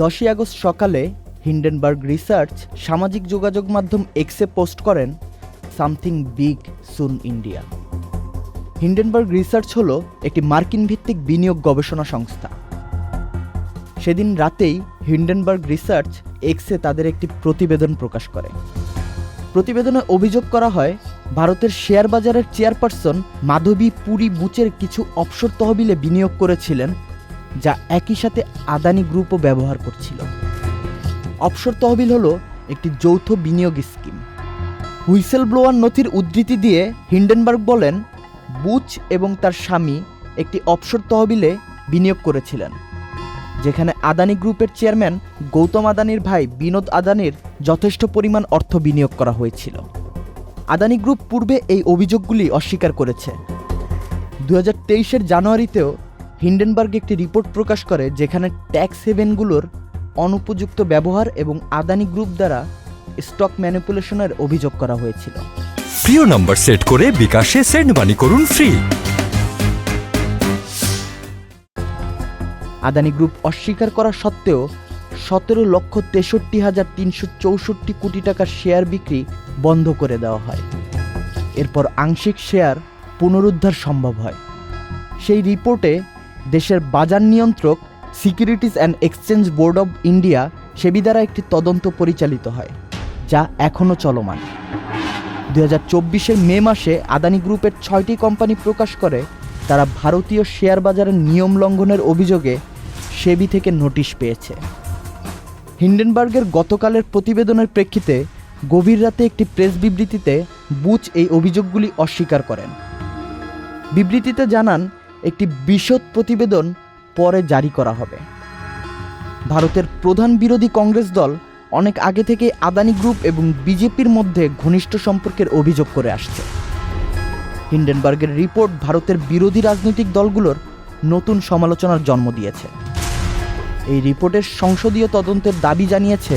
দশই আগস্ট সকালে Hindenburg research সামাজিক যোগাযোগ মাধ্যম এক্সে পোস্ট করেন, something big soon India Hindenburg Research হল একটি মার্কিন ভিত্তিক বিনিয়োগ গবেষণা সংস্থা। সেদিন রাতেই হিন্ডেনবার্গ রিসার্চ এক্সে তাদের একটি প্রতিবেদন প্রকাশ করে। প্রতিবেদনে অভিযোগ করা হয়, ভারতের শেয়ার বাজারের চেয়ারপারসন মাধবী পুরী বুচের কিছু অবসর তহবিলে বিনিয়োগ করেছিলেন যা একই সাথে আদানি গ্রুপও ব্যবহার করছিল। অবসর তহবিল হলো একটি যৌথ বিনিয়োগ স্কিম। হুইসেল ব্লোয়ার নথির উদ্ধৃতি দিয়ে হিন্ডেনবার্গ বলেন, বুচ এবং তার স্বামী একটি অবসর তহবিলে বিনিয়োগ করেছিলেন, যেখানে আদানি গ্রুপের চেয়ারম্যান গৌতম আদানির ভাই বিনোদ আদানির যথেষ্ট পরিমাণ অর্থ বিনিয়োগ করা হয়েছিল। আদানি গ্রুপ পূর্বে এই অভিযোগগুলি অস্বীকার করেছে। দু হাজার জানুয়ারিতেও হিন্ডেনবার্গ একটি রিপোর্ট প্রকাশ করে যেখানে ট্যাক্স হেভেনগুলোর অনুপযুক্ত ব্যবহার এবং আদানি গ্রুপ দ্বারা স্টক ম্যানিপুলেশনের অভিযোগ করা হয়েছিল। প্রিয় নম্বর সেট করে বিকাশে সেন্ড মানি করুন ফ্রি। আদানি গ্রুপ অস্বীকার করা সত্ত্বেও সতেরো লক্ষ তেষট্টি হাজার তিনশো চৌষট্টি কোটি টাকার শেয়ার বিক্রি বন্ধ করে দেওয়া হয়। এরপর আংশিক শেয়ার পুনরুদ্ধার সম্ভব হয়। সেই রিপোর্টে দেশের বাজার নিয়ন্ত্রক securities and exchange board of India SEBI দ্বারা একটি তদন্ত পরিচালিত হয়, যা এখনও চলমান। দু হাজার চব্বিশের মে মাসে আদানি গ্রুপের ছয়টি কোম্পানি প্রকাশ করে, তারা ভারতীয় শেয়ার বাজারের নিয়ম লঙ্ঘনের অভিযোগে সেবি থেকে নোটিশ পেয়েছে। হিন্ডেনবার্গের গতকালের প্রতিবেদনের প্রেক্ষিতে গভীর রাতে একটি প্রেস বিবৃতিতে বুচ এই অভিযোগগুলি অস্বীকার করেন। বিবৃতিতে জানান একটি বিশদ প্রতিবেদন পরে জারি করা হবে। ভারতের প্রধান বিরোধী কংগ্রেস দল অনেক আগে থেকে আদানি গ্রুপ এবং বিজেপির মধ্যে ঘনিষ্ঠ সম্পর্কের অভিযোগ করে আসছে। হিন্ডেনবার্গের রিপোর্ট ভারতের বিরোধী রাজনৈতিক দলগুলোর নতুন সমালোচনার জন্ম দিয়েছে। এই রিপোর্টের সংসদীয় তদন্তের দাবি জানিয়েছে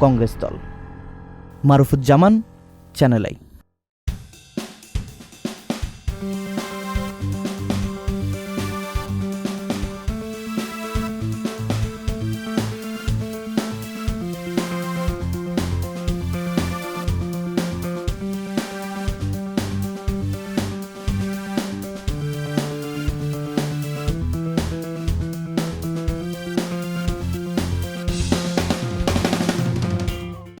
কংগ্রেস দল। Marufuzzaman, Channel I.